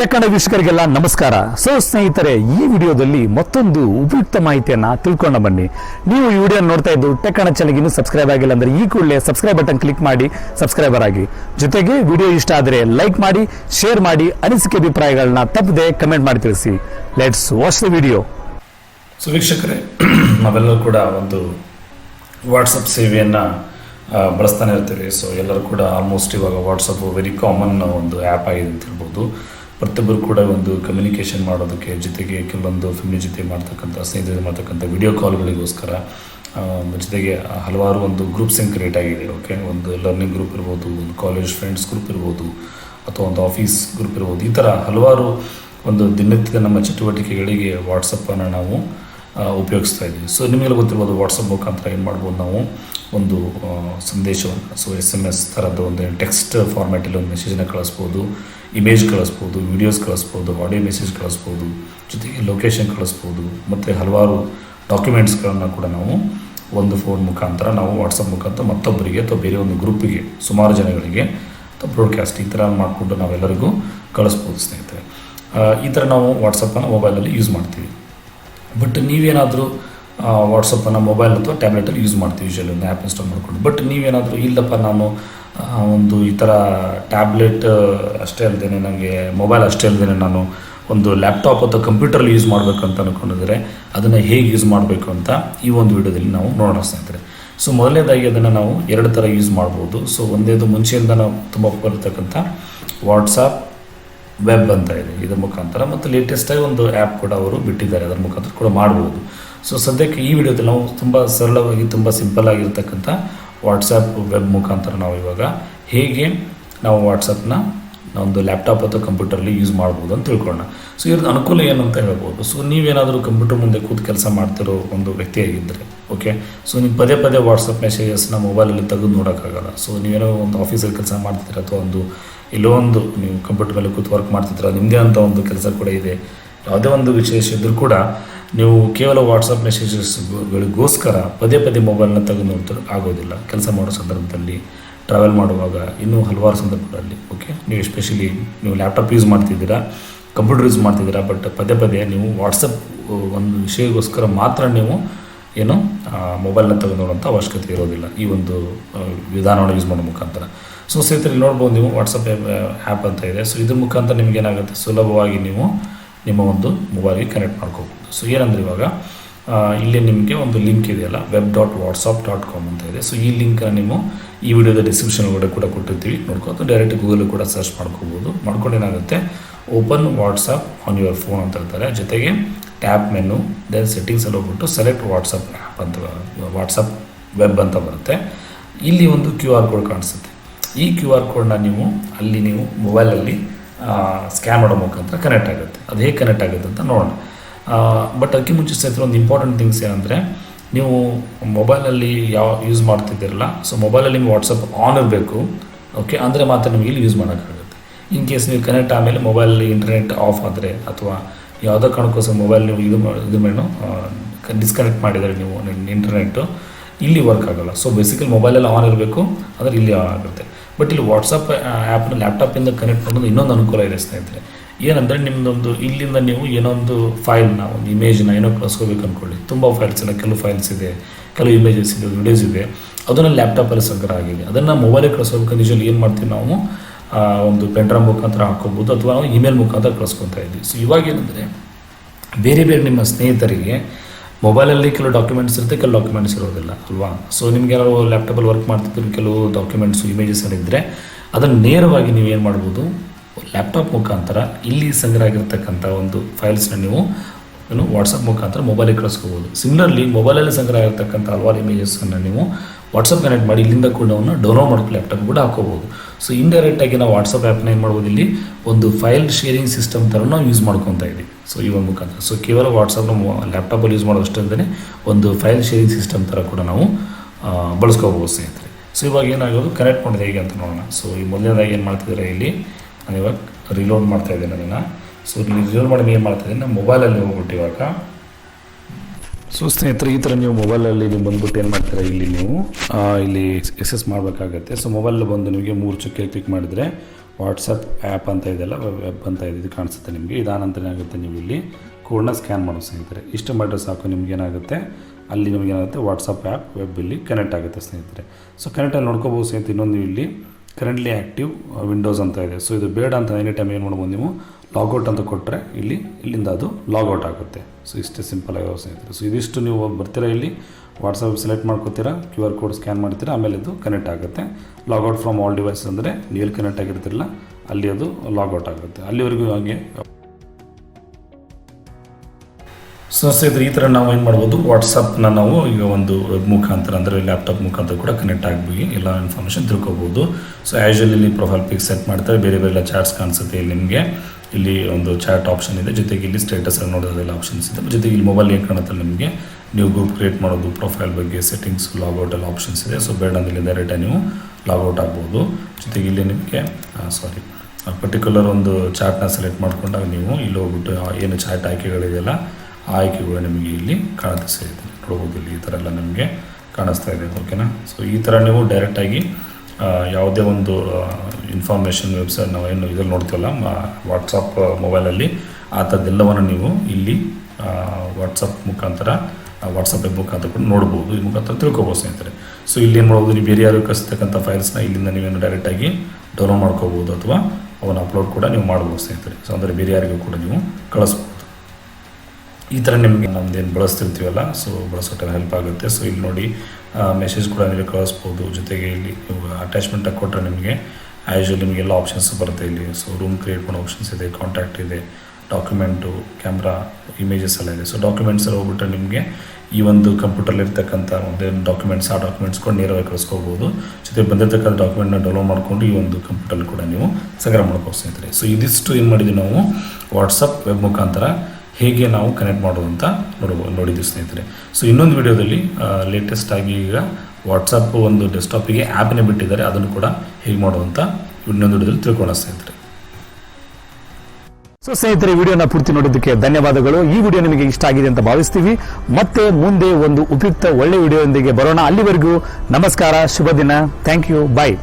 ಟೆಕ್ಕಣ ವೀಕ್ಷಕರಿಗೆಲ್ಲ ನಮಸ್ಕಾರ. ಸೊ ಸ್ನೇಹಿತರೆ, ಈ ವಿಡಿಯೋದಲ್ಲಿ ಮತ್ತೊಂದು ಉಪಯುಕ್ತ ಮಾಹಿತಿಯನ್ನ ತಿಳ್ಕೊಂಡು ಬನ್ನಿ. ನೀವು ಈ ವಿಡಿಯೋ ನೋಡ್ತಾ ಇದ್ದು ಟೆಕ್ಕಣ ಚಾನಲ್ಗೆ ಇನ್ನೂ ಸಬ್ಸ್ಕ್ರೈಬ್ ಆಗಿಲ್ಲ ಅಂದರೆ ಈ ಕೂಡಲೇ ಸಬ್ಸ್ಕ್ರೈಬ್ ಬಟನ್ ಕ್ಲಿಕ್ ಮಾಡಿ ಸಬ್ಸ್ಕ್ರೈಬರ್ ಆಗಿ. ಜೊತೆಗೆ ವಿಡಿಯೋ ಇಷ್ಟ ಆದರೆ ಲೈಕ್ ಮಾಡಿ ಶೇರ್ ಮಾಡಿ, ಅನಿಸಿಕೆ ಅಭಿಪ್ರಾಯಗಳನ್ನ ತಪ್ಪದೆ ಕಮೆಂಟ್ ಮಾಡಿ ತಿಳಿಸಿ. Let's watch the video so ವೀಕ್ಷಕರೇ, ನಾವೆಲ್ಲರೂ ಕೂಡ ಒಂದು ವಾಟ್ಸಪ್ ಸೇವೆಯನ್ನು ಬಳಸ್ತಾನೆ ಇರ್ತೀವಿ. ಸೊ ಎಲ್ಲರೂ ಕೂಡ ಆಲ್ಮೋಸ್ಟ್ ಇವಾಗ ವಾಟ್ಸಪ್ ವೆರಿ ಕಾಮನ್ ಒಂದು ಆ್ಯಪ್ ಆಗಿದೆ ಅಂತ ಹೇಳ್ಬೋದು. ಪ್ರತಿಯೊಬ್ಬರು ಕೂಡ ಒಂದು ಕಮ್ಯುನಿಕೇಷನ್ ಮಾಡೋದಕ್ಕೆ ಜೊತೆಗೆ ಕೆಲವೊಂದು ಫ್ಯಾಮಿಲಿ ಜೊತೆ ಮಾಡ್ತಕ್ಕಂಥ ಸ್ನೇಹಿತರು ಮಾಡ್ತಕ್ಕಂಥ ವಿಡಿಯೋ ಕಾಲ್ಗಳಿಗೋಸ್ಕರ ಜೊತೆಗೆ ಹಲವಾರು ಒಂದು ಗ್ರೂಪ್ಸಿಂಗ್ ಕ್ರಿಯೇಟ್ ಆಗಿದೆ. ಓಕೆ ಒಂದು ಲರ್ನಿಂಗ್ ಗ್ರೂಪ್ ಇರ್ಬೋದು, ಒಂದು ಕಾಲೇಜ್ ಫ್ರೆಂಡ್ಸ್ ಗ್ರೂಪ್ ಇರ್ಬೋದು, ಅಥವಾ ಒಂದು ಆಫೀಸ್ ಗ್ರೂಪ್ ಇರ್ಬೋದು. ಈ ಥರ ಹಲವಾರು ಒಂದು ದಿನನಿತ್ಯದ ನಮ್ಮ ಚಟುವಟಿಕೆಗಳಿಗೆ ವಾಟ್ಸಪ್ಪನ್ನು ನಾವು ಉಪಯೋಗಿಸ್ತಾ ಇದ್ದೀವಿ. ಸೊ ನಿಮಗೆಲ್ಲ ಗೊತ್ತಿರ್ಬೋದು ವಾಟ್ಸಪ್ ಮುಖಾಂತರ ಏನು ಮಾಡ್ಬೋದು ನಾವು? ಒಂದು ಸಂದೇಶವನ್ನು ಸೊ ಎಸ್ ಎಂ ಎಸ್ ಥರದ್ದು ಒಂದು ಟೆಕ್ಸ್ಟ್ ಫಾರ್ಮ್ಯಾಟಲ್ಲಿ ಒಂದು ಮೆಸೇಜನ್ನ ಕಳಿಸ್ಬೋದು. ಇಮೇಜ್ ಕಳಿಸ್ಬೋದು, ವಿಡಿಯೋಸ್ ಕಳಿಸ್ಬೋದು, ಆಡಿಯೋ ಮೆಸೇಜ್ ಕಳಿಸ್ಬೋದು, ಜೊತೆಗೆ ಲೊಕೇಶನ್ ಕಳಿಸ್ಬೋದು, ಮತ್ತು ಹಲವಾರು ಡಾಕ್ಯುಮೆಂಟ್ಸ್ಗಳನ್ನು ಕೂಡ ನಾವು ಒಂದು ಫೋನ್ ಮುಖಾಂತರ ನಾವು ವಾಟ್ಸಪ್ ಮುಖಾಂತರ ಮತ್ತೊಬ್ಬರಿಗೆ ಅಥವಾ ಬೇರೆ ಒಂದು ಗ್ರೂಪಿಗೆ ಸುಮಾರು ಜನಗಳಿಗೆ ಅಥವಾ ಬ್ರಾಡ್ಕಾಸ್ಟ್ ಈ ಥರ ಮಾಡಿಕೊಂಡು ನಾವೆಲ್ಲರಿಗೂ ಕಳಿಸ್ಬೋದು ಸ್ನೇಹಿತರೆ. ಈ ಥರ ನಾವು ವಾಟ್ಸಪ್ಪನ್ನು ಮೊಬೈಲಲ್ಲಿ ಯೂಸ್ ಮಾಡ್ತೀವಿ. ಬಟ್ ನೀವೇನಾದರೂ ವಾಟ್ಸಪ್ಪನ್ನು ಮೊಬೈಲ್ ಅಥವಾ ಟ್ಯಾಬ್ಲೆಟಲ್ಲಿ ಯೂಸ್ ಮಾಡ್ತೀವಿ ಯೂಶಲಿ ಒಂದು ಆ್ಯಪ್ ಇನ್ಸ್ಟಾಲ್ ಮಾಡ್ಕೊಂಡು. ಬಟ್ ನೀವೇನಾದರೂ, ಇಲ್ಲಪ್ಪ ನಾನು ಒಂದು ಈ ಥರ ಟ್ಯಾಬ್ಲೆಟ್ ಅಷ್ಟೇ ಅಲ್ಲದೆ ನನಗೆ ಮೊಬೈಲ್ ಅಷ್ಟೇ ಅಲ್ಲದೆ ನಾನು ಒಂದು ಲ್ಯಾಪ್ಟಾಪ್ ಅಥವಾ ಕಂಪ್ಯೂಟರಲ್ಲಿ ಯೂಸ್ ಮಾಡಬೇಕು ಅಂತ ಅಂದ್ಕೊಂಡಿದ್ರೆ ಅದನ್ನು ಹೇಗೆ ಯೂಸ್ ಮಾಡಬೇಕು ಅಂತ ಈ ಒಂದು ವಿಡಿಯೋದಲ್ಲಿ ನಾವು ನೋಡೋಣ ಸ್ನೇಹಿತರೆ. ಸೊ ಮೊದಲನೇದಾಗಿ ಅದನ್ನು ನಾವು ಎರಡು ಥರ ಯೂಸ್ ಮಾಡ್ಬೋದು. ಸೊ ಒಂದೇದು ಮುಂಚೆಯಿಂದ ನಾವು ತುಂಬ ಬರ್ತಕ್ಕಂಥ ವಾಟ್ಸಪ್ ವೆಬ್ ಅಂತ ಇದೆ ಇದರ ಮುಖಾಂತರ. ಮತ್ತು ಲೇಟೆಸ್ಟಾಗಿ ಒಂದು ಆ್ಯಪ್ ಕೂಡ ಅವರು ಬಿಟ್ಟಿದ್ದಾರೆ. ಅದರ ಮುಖಾಂತರ ಕೂಡ ಮಾಡ್ಬೋದು. ಸೊ ಸದ್ಯಕ್ಕೆ ಈ ವಿಡಿಯೋದಲ್ಲಿ ನಾವು ತುಂಬ ಸರಳವಾಗಿ, ತುಂಬ ಸಿಂಪಲ್ ಆಗಿರ್ತಕ್ಕಂಥ ವಾಟ್ಸಪ್ ವೆಬ್ ಮುಖಾಂತರ ನಾವು ಇವಾಗ ಹೇಗೆ ನಾವು ವಾಟ್ಸಪ್ನ ಒಂದು ಲ್ಯಾಪ್ಟಾಪ್ ಅಥವಾ ಕಂಪ್ಯೂಟರಲ್ಲಿ ಯೂಸ್ ಮಾಡ್ಬೋದು ಅಂತ ತಿಳ್ಕೊಳ್ಳೋಣ. ಸೊ ಇವ್ರದ್ದು ಅನುಕೂಲ ಏನು ಅಂತ ಹೇಳ್ಬೋದು. ಸೊ, ನೀವೇನಾದರೂ ಕಂಪ್ಯೂಟರ್ ಮುಂದೆ ಕೂತು ಕೆಲಸ ಮಾಡ್ತಿರೋ ಒಂದು ವ್ಯಕ್ತಿಯಾಗಿದ್ದರೆ ಓಕೆ ಸೊ, ನೀವು ಪದೇ ಪದೇ ವಾಟ್ಸಪ್ ಮೆಸೇಜಸ್ನ ಮೊಬೈಲಲ್ಲಿ ತೆಗೆದು ನೋಡೋಕ್ಕಾಗಲ್ಲ. ಸೊ, ನೀವೇನೋ ಒಂದು ಆಫೀಸಲ್ಲಿ ಕೆಲಸ ಮಾಡ್ತಿದ್ದೀರ ಅಥವಾ ಒಂದು ಎಲ್ಲೋ ಒಂದು ನೀವು ಕಂಪ್ಯೂಟರ್ ಮೇಲೆ ಕೂತು ವರ್ಕ್ ಮಾಡ್ತಿದ್ದೀರ ನಿಮ್ಮದೇ ಅಂತ ಒಂದು ಕೆಲಸ ಕೂಡ ಇದೆ. ಯಾವುದೇ ಒಂದು ವಿಶೇಷ ಇದ್ದರೂ ಕೂಡ ನೀವು ಕೇವಲ ವಾಟ್ಸಪ್ ಮೆಸೇಜಸ್ಗಳಿಗೋಸ್ಕರ ಪದೇ ಪದೇ ಮೊಬೈಲ್ನ ತೆಗೆದು ನೋಡ್ತಾರೆ ಆಗೋದಿಲ್ಲ. ಕೆಲಸ ಮಾಡೋ ಸಂದರ್ಭದಲ್ಲಿ ಟ್ರಾವೆಲ್ ಮಾಡುವಾಗ ಇನ್ನೂ ಹಲವಾರು ಸಂದರ್ಭಗಳಲ್ಲಿ ಓಕೆ ನೀವು ಎಸ್ಪೆಷಲಿ ನೀವು ಲ್ಯಾಪ್ಟಾಪ್ ಯೂಸ್ ಮಾಡ್ತಿದ್ದೀರಾ ಕಂಪ್ಯೂಟರ್ ಯೂಸ್ ಮಾಡ್ತಿದ್ದೀರಾ ಬಟ್ ಪದೇ ಪದೇ ನೀವು ವಾಟ್ಸಪ್ ಒಂದು ವಿಷಯಗೋಸ್ಕರ ಮಾತ್ರ ನೀವು ಏನು ಮೊಬೈಲ್ನ ತೆಗೆದುಕೊಳ್ಳುವಂಥ ಅವಶ್ಯಕತೆ ಇರೋದಿಲ್ಲ ಈ ಒಂದು ವಿಧಾನವನ್ನು ಯೂಸ್ ಮಾಡೋ ಮುಖಾಂತರ. ಸೊ ಸ್ನೇಹಿತರೆ ನೋಡ್ಬೋದು ನೀವು ವಾಟ್ಸಪ್ ಆ್ಯಪ್ ಅಂತ ಇದೆ. ಸೊ ಇದ್ರ ಮುಖಾಂತರ ನಿಮಗೇನಾಗುತ್ತೆ ಸುಲಭವಾಗಿ ನೀವು ನಿಮ್ಮ ಒಂದು ಮೊಬೈಲ್ಗೆ ಕನೆಕ್ಟ್ ಮಾಡ್ಕೋಬೋದು ಸೊ ಏನಂದ್ರೆ ಇವಾಗ ಇಲ್ಲಿ ನಿಮಗೆ ಒಂದು ಲಿಂಕ್ ಇದೆಯಲ್ಲ web dot WhatsApp dot com ಅಂತ ಇದೆ. ಸೊ ಈ ಲಿಂಕ್ ನೀವು ಈ ವಿಡಿಯೋದ ಡಿಸ್ಕ್ರಿಪ್ಷನ್ ಒಳಗಡೆ ಕೂಡ ಕೊಟ್ಟಿರ್ತೀವಿ. ನೋಡ್ಕೊಂಡು ಡೈರೆಕ್ಟ್ ಗೂಗಲ್ ಕೂಡ ಸರ್ಚ್ ಮಾಡ್ಕೋಬೋದು ಮಾಡ್ಕೊಂಡು ಏನಾಗುತ್ತೆ? Open WhatsApp on your phone ಅಂತ ಹೇಳ್ತಾರೆ. ಜೊತೆಗೆ ಟ್ಯಾಪ್ ಮೆನು ದೆನ್ ಸೆಟ್ಟಿಂಗ್ಸಲ್ಲಿ ಹೋಗ್ಬಿಟ್ಟು ಸೆಲೆಕ್ಟ್ ವಾಟ್ಸಪ್ ಆ್ಯಪ್ ಅಂತ ವಾಟ್ಸಪ್ ವೆಬ್ ಅಂತ ಬರುತ್ತೆ. ಇಲ್ಲಿ ಒಂದು ಕ್ಯೂ ಆರ್ ಕೋಡ್ ಕಾಣಿಸುತ್ತೆ. ಈ ಕ್ಯೂ ಆರ್ ಕೋಡ್ನ ನೀವು, ಅಲ್ಲಿ ನೀವು ಮೊಬೈಲಲ್ಲಿ ಸ್ಕ್ಯಾನ್ ಮಾಡೋ ಮುಖಾಂತರ ಕನೆಕ್ಟ್ ಆಗುತ್ತೆ. ಅದು ಹೇಗೆ ಕನೆಕ್ಟ್ ಆಗುತ್ತೆ ಅಂತ ನೋಡೋಣ. ಬಟ್ ಅದಕ್ಕೆ ಮುಂಚೆ ಸ್ನೇಹಿತರೆ ಒಂದು ಇಂಪಾರ್ಟೆಂಟ್ ಥಿಂಗ್ಸ್ ಏನಂದರೆ, ನೀವು ಮೊಬೈಲಲ್ಲಿ ಯಾವ ಯೂಸ್ ಮಾಡ್ತಿದ್ದೀರಲ್ಲ ಸೊ ಮೊಬೈಲಲ್ಲಿ ನಿಮ್ಗೆ ವಾಟ್ಸಪ್ ಆನ್ ಇರಬೇಕು ಓಕೆ ಅಂದರೆ ಮಾತ್ರ ನಿಮಗೆ ಇಲ್ಲಿ ಯೂಸ್ ಮಾಡೋಕ್ಕಾಗುತ್ತೆ. ಇನ್ ಕೇಸ್ ನೀವು ಕನೆಕ್ಟ್ ಆಮೇಲೆ ಮೊಬೈಲಲ್ಲಿ ಇಂಟರ್ನೆಟ್ ಆಫ್ ಆದರೆ, ಅಥವಾ ಯಾವುದೋ ಕಾರಣಕ್ಕೋಸ್ಕರ ಮೊಬೈಲ್ ನೀವು ಇದು ಇದು ಮೇನು ಡಿಸ್ಕನೆಕ್ಟ್ ಮಾಡಿದರೆ ನೀವು ಇಂಟರ್ನೆಟ್ಟು ಇಲ್ಲಿ ವರ್ಕ್ ಆಗೋಲ್ಲ. ಸೊ ಬೇಸಿಕಲಿ ಮೊಬೈಲಲ್ಲಿ ಆನ್ ಇರಬೇಕು ಅಂದರೆ ಇಲ್ಲಿ ಆನ್ ಆಗುತ್ತೆ. ಬಟ್ ಇಲ್ಲಿ ವಾಟ್ಸಪ್ ಆ್ಯಪ್ನ ಲ್ಯಾಪ್ಟಾಪಿಂದ ಕನೆಕ್ಟ್ ಮಾಡೋದು ಇನ್ನೊಂದು ಅನುಕೂಲ ಇದೆ ಸ್ನೇಹಿತರೆ. ಏನಂದರೆ ನಿಮ್ಮದೊಂದು ಇಲ್ಲಿಂದ ನೀವು ಏನೊಂದು ಫೈಲ್ನ ಒಂದು ಇಮೇಜ್ನ ಏನೋ ಕಳಿಸ್ಕೋಬೇಕು ಅಂದ್ಕೊಳ್ಳಿ ತುಂಬ ಫೈಲ್ಸ್ ಇಲ್ಲ ಕೆಲವು ಫೈಲ್ಸ್ ಇದೆ, ಕೆಲವು ಇಮೇಜಸ್ ಇದೆ ವಿಡಿಯೋಸ್ ಇದೆ. ಅದನ್ನು ಲ್ಯಾಪ್ಟಾಪಲ್ಲಿ ಸಂಗ್ರಹ ಆಗಿದೆ ಅದನ್ನು ಮೊಬೈಲಿಗೆ ಕಳಿಸ್ಕೋಬೇಕು ನಿಜಲ್ಲಿ ಏನು ಮಾಡ್ತೀವಿ ನಾವು? ಒಂದು ಪೆನ್ಡ್ರೈವ್ ಮುಖಾಂತರ ಹಾಕ್ಕೋಬೋದು ಅಥವಾ ನಾವು ಇಮೇಲ್ ಮುಖಾಂತರ ಕಳಿಸ್ಕೊತಾ ಇದ್ವಿ ಸೊ ಇವಾಗ ಏನಂದರೆ ಬೇರೆ ಬೇರೆ ನಿಮ್ಮ ಸ್ನೇಹಿತರಿಗೆ ಮೊಬೈಲಲ್ಲಿ ಕೆಲವು ಡಾಕ್ಯುಮೆಂಟ್ಸ್ ಇರುತ್ತೆ, ಕೆಲವು ಡಾಕ್ಯುಮೆಂಟ್ಸ್ ಇರೋದಿಲ್ಲ, ಅಲ್ವಾ? ಸೊ ನಿಮ್ಗೆ ಯಾರು ಲ್ಯಾಪ್ಟಾಪಲ್ಲಿ ವರ್ಕ್ ಮಾಡ್ತಿದ್ರು, ಕೆಲವು ಡಾಕ್ಯುಮೆಂಟ್ಸ್ ಇಮೇಜಸ್ ಏನಿದ್ದರೆ ಅದನ್ನು ನೇರವಾಗಿ ನೀವು ಏನು ಮಾಡ್ಬೋದು? ಲ್ಯಾಪ್ಟಾಪ್ ಮುಖಾಂತರ ಇಲ್ಲಿ ಸಂಗ್ರಹ ಆಗಿರ್ತಕ್ಕಂಥ ಒಂದು ಫೈಲ್ಸ್ನ ನೀವು ಏನು ವಾಟ್ಸಪ್ ಮುಖಾಂತರ ಮೊಬೈಲಿಗೆ ಕಳಿಸ್ಕೋಬೋದು. ಸಿಮಿಲರ್ಲಿ ಮೊಬೈಲಲ್ಲಿ ಸಂಗ್ರಹ ಆಗಿರ್ತಕ್ಕಂಥ ಹಲವಾರು ಇಮೇಜಸ್ಸನ್ನು ನೀವು ವಾಟ್ಸಪ್ ಕನೆಕ್ಟ್ ಮಾಡಿ ಇಲ್ಲಿಂದ ಕೂಡ ಅವನ್ನು ಡೌನ್ಲೋಡ್ ಮಾಡ್ಕೊ ಲ್ಯಾಪ್ಟಾಪ್ ಕೂಡ ಹಾಕೋಬೋದು. ಸೊ ಇಂಡೈರೆಕ್ಟಾಗಿ ನಾವು ವಾಟ್ಸಪ್ ಆ್ಯಪ್ನ ಏನು ಮಾಡ್ಬೋದು ಇಲ್ಲಿ? ಒಂದು ಫೈಲ್ ಶೇರಿಂಗ್ ಸಿಸ್ಟಮ್ ಥರ ನಾವು ಯೂಸ್ ಮಾಡ್ಕೊತಾ ಇದ್ದೀವಿ. ಸೊ ಈ ಒಂದು ಮುಖಾಂತರ. ಸೊ ಕೇವಲ ವಾಟ್ಸಪ್ನ ಲ್ಯಾಪ್ಟಾಪಲ್ಲಿ ಯೂಸ್ ಅಲ್ಲದೆ ಒಂದು ಫೈಲ್ ಶೇರಿಂಗ್ ಸಿಸ್ಟಮ್ ಥರ ಕೂಡ ನಾವು ಬಳಸ್ಕೋಬೋದು ಸ್ನೇಹಿತರೆ. ಸೊ ಇವಾಗ ಏನಾಗೋದು? ಕನೆಕ್ಟ್ ಮಾಡಿದೆ ಹೇಗೆ ಅಂತ ನೋಡೋಣ. ಸೊ ಈ ಮೊದಲನೇದಾಗಿ ಏನು ಮಾಡ್ತಿದ್ದಾರೆ ಇಲ್ಲಿ? ನಾನು ಇವಾಗ ರಿಲೋಡ್ ಮಾಡ್ತಾ ಇದ್ದೇನೆ ಅದನ್ನು. ಸೊ ರಿಲೋಡ್ ಮಾಡಿ ಏನು ಮಾಡ್ತಾ ಇದ್ದೀನಿ ಮೊಬೈಲಲ್ಲಿ ಹೋಗ್ಬಿಟ್ಟು ಇವಾಗ. ಸೊ ಸ್ನೇಹಿತರೆ, ಈ ಥರ ನೀವು ಮೊಬೈಲಲ್ಲಿ ನೀವು ಬಂದ್ಬಿಟ್ಟು ಏನು ಮಾಡ್ತೀರಾ ಇಲ್ಲಿ ನೀವು? ಇಲ್ಲಿ ಎಕ್ಸೆಸ್ ಮಾಡಬೇಕಾಗತ್ತೆ. ಸೊ ಮೊಬೈಲ್ ಬಂದು ನಿಮಗೆ ಮೂರು ಚುಕ್ಕೆ ಕ್ಲಿಕ್ ಮಾಡಿದರೆ ವಾಟ್ಸಪ್ ಆ್ಯಪ್ ಅಂತ ಇದೆಲ್ಲ ವೆಬ್ ಅಂತ ಇದೆ, ಇದು ಕಾಣಿಸುತ್ತೆ ನಿಮಗೆ. ಇದಾನಂತರ ಏನಾಗುತ್ತೆ ನೀವು ಇಲ್ಲಿ ಕೋಡ್ನ ಸ್ಕ್ಯಾನ್ ಮಾಡೋ ಸ್ನೇಹಿತರೆ. ಇಷ್ಟು ಮಾಡಿದ್ರೆ ಸಾಕು, ನಿಮ್ಗೆ ಏನಾಗುತ್ತೆ? ಅಲ್ಲಿ ನಿಮಗೇನಾಗುತ್ತೆ ವಾಟ್ಸಪ್ ಆ್ಯಪ್ ವೆಬ್ ಇಲ್ಲಿ ಕನೆಕ್ಟ್ ಆಗುತ್ತೆ ಸ್ನೇಹಿತರೆ. ಸೊ ಕನೆಕ್ಟಲ್ಲಿ ನೋಡ್ಕೋಬೋದು ಸ್ನೇಹಿತರೆ, ಇನ್ನೊಂದು ನೀವು ಇಲ್ಲಿ ಕರೆಂಟ್ಲಿ ಆ್ಯಕ್ಟಿವ್ ವಿಂಡೋಸ್ ಅಂತ ಇದೆ. ಸೊ ಇದು ಬೇಡ ಅಂತ ಎನಿ ಟೈಮ್ ಏನು ಮಾಡ್ಬೋದು ನೀವು ಲಾಗೌಟ್ ಅಂತ ಕೊಟ್ಟರೆ ಇಲ್ಲಿ, ಇಲ್ಲಿಂದ ಅದು ಲಾಗೌಟ್ ಆಗುತ್ತೆ. ಸೊ ಇಷ್ಟೇ ಸಿಂಪಲ್ ವ್ಯವಸ್ಥೆ ಸ್ನೇಹಿತರೆ ಸೊ ಇದಿಷ್ಟು ನೀವು ಬರ್ತೀರಾ ಇಲ್ಲಿ ವಾಟ್ಸಪ್ ಸೆಲೆಕ್ಟ್ ಮಾಡ್ಕೋತೀರಾ ಕ್ಯೂ ಆರ್ ಕೋಡ್ ಸ್ಕ್ಯಾನ್ ಮಾಡ್ತೀರಾ, ಆಮೇಲೆ ಇದು ಕನೆಕ್ಟ್ ಆಗುತ್ತೆ. ಲಾಗೌಟ್ ಫ್ರಮ್ ಆಲ್ ಡಿವೈಸ್ ಅಂದರೆ ನೀವು ಕನೆಕ್ಟ್ ಆಗಿರ್ತಿರಲ್ಲ, ಅಲ್ಲಿ ಅದು ಲಾಗೌಟ್ ಆಗುತ್ತೆ. ಅಲ್ಲಿವರೆಗೂ ಹಾಗೆ ಸೊ ಸ್ನೇಹಿತರೆ, ಈ ಥರ ನಾವು ಏನು ಮಾಡ್ಬೋದು ವಾಟ್ಸಪ್ನ ನಾವು ಈಗ ಒಂದು ಮುಖಾಂತರ ಅಂದರೆ ಲ್ಯಾಪ್ಟಾಪ್ ಮುಖಾಂತರ ಕೂಡ ಕನೆಕ್ಟ್ ಆಗ್ಬೋದು ಎಲ್ಲ ಇನ್ಫಾರ್ಮೇಷನ್ ತಿಳ್ಕೊಬೋದು. ಸೊ ಆ್ಯಶುವಲಿ ಇಲ್ಲಿ ಪ್ರೊಫೈಲ್ ಪಿಕ್ ಸೆಟ್ ಮಾಡ್ತಾರೆ, ಬೇರೆ ಬೇರೆ ಚಾಟ್ಸ್ ಕಾಣಿಸುತ್ತೆ ಇಲ್ಲಿ ನಿಮಗೆ. ಇಲ್ಲಿ ಒಂದು ಚಾಟ್ ಆಪ್ಷನ್ ಇದೆ, ಜೊತೆಗೆ ಇಲ್ಲಿ ಸ್ಟೇಟಸ್ ಅಲ್ಲಿ ನೋಡೋದೆಲ್ಲ ಆಪ್ಷನ್ಸ್ ಇದೆ. ಜೊತೆಗೆ ಇಲ್ಲಿ ಮೊಬೈಲ್ ಏನು ಕಾಣುತ್ತೆ ನಿಮಗೆ. ನೀವು ಗ್ರೂಪ್ ಕ್ರಿಯೇಟ್ ಮಾಡೋದು ಪ್ರೊಫೈಲ್ ಬಗ್ಗೆ ಸೆಟ್ಟಿಂಗ್ಸ್ ಲಾಗೌಟ್ ಎಲ್ಲ ಆಪ್ಷನ್ಸ್ ಇದೆ. ಸೊ ಬೇಡ ಅಂದರೆ ಡೈರೆಕ್ಟ್ ನೀವು ಲಾಗೌಟ್ ಆಗ್ಬೋದು. ಜೊತೆಗೆ ಇಲ್ಲಿ ನಿಮಗೆ ಸಾರಿ ಪರ್ಟಿಕ್ಯುಲರ್ ಒಂದು ಚಾಟ್ನ ಸೆಲೆಕ್ಟ್ ಮಾಡ್ಕೊಂಡಾಗ ನೀವು ಇಲ್ಲಿ ಹೋಗ್ಬಿಟ್ಟು ಏನು ಚಾಟ್ ಆಯ್ಕೆಗಳಿದೆಯಲ್ಲ ಆಯ್ಕೆಗಳು ನಿಮಗೆ ಇಲ್ಲಿ ಕಾಣಿಸ್ತಾ ಇದೆ ನೋಡ್ಬೋದು ಇಲ್ಲಿ ಈ ಥರ ಎಲ್ಲ ನಿಮಗೆ ಕಾಣಿಸ್ತಾ ಇದೆ. ಓಕೆನಾ ಸೊ ಈ ಥರ ನೀವು ಡೈರೆಕ್ಟಾಗಿ ಯಾವುದೇ ಒಂದು ಇನ್ಫಾರ್ಮೇಷನ್ ವೆಬ್ಸೈಟ್ ನಾವು ಏನು ಇದ್ರಲ್ಲಿ ನೋಡ್ತೀವಲ್ಲ ವಾಟ್ಸಪ್ ಮೊಬೈಲಲ್ಲಿ ಆ ಥರದ್ದೆಲ್ಲವನ್ನು ನೀವು ಇಲ್ಲಿ ವಾಟ್ಸಪ್ ಮುಖಾಂತರ ವಾಟ್ಸಪ್ ಮುಖಾಂತರ ಕೂಡ ನೋಡ್ಬೋದು. ಈ ಮುಖಾಂತರ ತಿಳ್ಕೊಬೋದು ಸ್ನೇಹಿತರೆ. ಸೊ ಇಲ್ಲಿ ಏನು ಮಾಡ್ಬೋದು? ನೀವು ಬೇರೆ ಯಾರು ಕಳಿಸ್ತಕ್ಕಂಥ ಫೈಲ್ಸ್ನ ಇಲ್ಲಿಂದ ನೀವೇನು ಡೈರೆಕ್ಟಾಗಿ ಡೌನ್ಲೋಡ್ ಮಾಡ್ಕೋಬೋದು ಅಥವಾ ಅವನ್ನ ಅಪ್ಲೋಡ್ ಕೂಡ ನೀವು ಮಾಡ್ಬೋದು ಸ್ನೇಹಿತರೆ. ಸೊ ಅಂದರೆ ಬೇರೆ ಯಾರಿಗೂ ಕೂಡ ನೀವು ಕಳಿಸ್ಬೋದು. ಈ ಥರ ನಿಮಗೆ ನಮ್ದೇನು ಬಳಸ್ತಿರ್ತೀವಲ್ಲ ಸೊ ಬಳಸೋ ಟೈಮ್ ಹೆಲ್ಪ್ ಆಗುತ್ತೆ. ಸೊ ಇಲ್ಲಿ ನೋಡಿ ಮೆಸೇಜ್ ಕೂಡ ನೀವು ಕಳಿಸ್ಬೋದು. ಜೊತೆಗೆ ಇಲ್ಲಿ ನೀವು ಅಟ್ಯಾಚ್ಮೆಂಟಾಗಿ ಕೊಟ್ಟರೆ ನಿಮಗೆ ಆ್ಯೂಶುವಲ್ ನಿಮಗೆಲ್ಲ ಆಪ್ಷನ್ಸ್ ಬರುತ್ತೆ ಇಲ್ಲಿ. ಸೊ ರೂಮ್ ಕ್ರಿಯೇಟ್ ಮಾಡೋ ಆಪ್ಷನ್ಸ್ ಇದೆ ಕಾಂಟ್ಯಾಕ್ಟ್ ಇದೆ ಡಾಕ್ಯುಮೆಂಟು ಕ್ಯಾಮ್ರಾ ಇಮೇಜಸ್ ಎಲ್ಲ ಇದೆ. ಸೊ ಡಾಕ್ಯುಮೆಂಟ್ಸ್ ಎಲ್ಲ ಹೋಗ್ಬಿಟ್ರೆ ನಿಮಗೆ ಈ ಒಂದು ಕಂಪ್ಯೂಟರ್ಲಿ ಇರ್ತಕ್ಕಂಥ ಒಂದೇನು ಡಾಕ್ಯುಮೆಂಟ್ಸ್ ಆ ಡಾಕ್ಯುಮೆಂಟ್ಸ್ ಕೂಡ ನೇರವಾಗಿ ಕಳಿಸ್ಕೋಬೋದು. ಜೊತೆಗೆ ಬಂದಿರತಕ್ಕಂಥ ಡಾಕ್ಯುಮೆಂಟ್ನ ಡೌನ್ಲೋಡ್ ಮಾಡಿಕೊಂಡು ಈ ಒಂದು ಕಂಪ್ಯೂಟರ್ಲಿ ಕೂಡ ನೀವು ಸಂಗ್ರಹ ಮಾಡ್ಕೋ ಸ್ನೇಹಿತರೆ. ಸೊ ಇದಿಷ್ಟು ಏನು ಮಾಡಿದ್ವಿ ನಾವು ವಾಟ್ಸಪ್ ವೆಬ್ ಮುಖಾಂತರ. ಹೇಗೆ ನಾವು ಕನೆಕ್ಟ್ ಮಾಡೋದು ಅಂತ ನೋಡ್ಬೋದು ನೋಡಿದ್ದೀವಿ ಸ್ನೇಹಿತರೆ. ಸೊ ಇನ್ನೊಂದು ವಿಡಿಯೋದಲ್ಲಿ ಲೇಟೆಸ್ಟ್ ಆಗಿ ಈಗ ವಾಟ್ಸಪ್ ಒಂದು ಡೆಸ್ಕ್ಟಾಪಿಗೆ ಆ್ಯಪ್ನೇ ಬಿಟ್ಟಿದ್ದಾರೆ, ಅದನ್ನು ಕೂಡ ಹೇಗೆ ಮಾಡೋದು ಅಂತ ಇನ್ನೊಂದು ವಿಡಿಯೋದಲ್ಲಿ ತಿಳ್ಕೊಳ್ಳೋಣ ಸ್ನೇಹಿತರೆ. ಸೊ ಸ್ನೇಹಿತರೆ ವಿಡಿಯೋನ ಪೂರ್ತಿ ನೋಡಿದ್ದಕ್ಕೆ ಧನ್ಯವಾದಗಳು. ಈ ವಿಡಿಯೋ ನಿಮಗೆ ಇಷ್ಟ ಆಗಿದೆ ಅಂತ ಭಾವಿಸ್ತೀವಿ. ಮತ್ತೆ ಮುಂದೆ ಒಂದು ಉಪಯುಕ್ತ ಒಳ್ಳೆ ವಿಡಿಯೋದೊಂದಿಗೆ ಬರೋಣ. ಅಲ್ಲಿವರೆಗೂ ನಮಸ್ಕಾರ ಶುಭ ದಿನ ಥ್ಯಾಂಕ್ ಯು ಬಾಯ್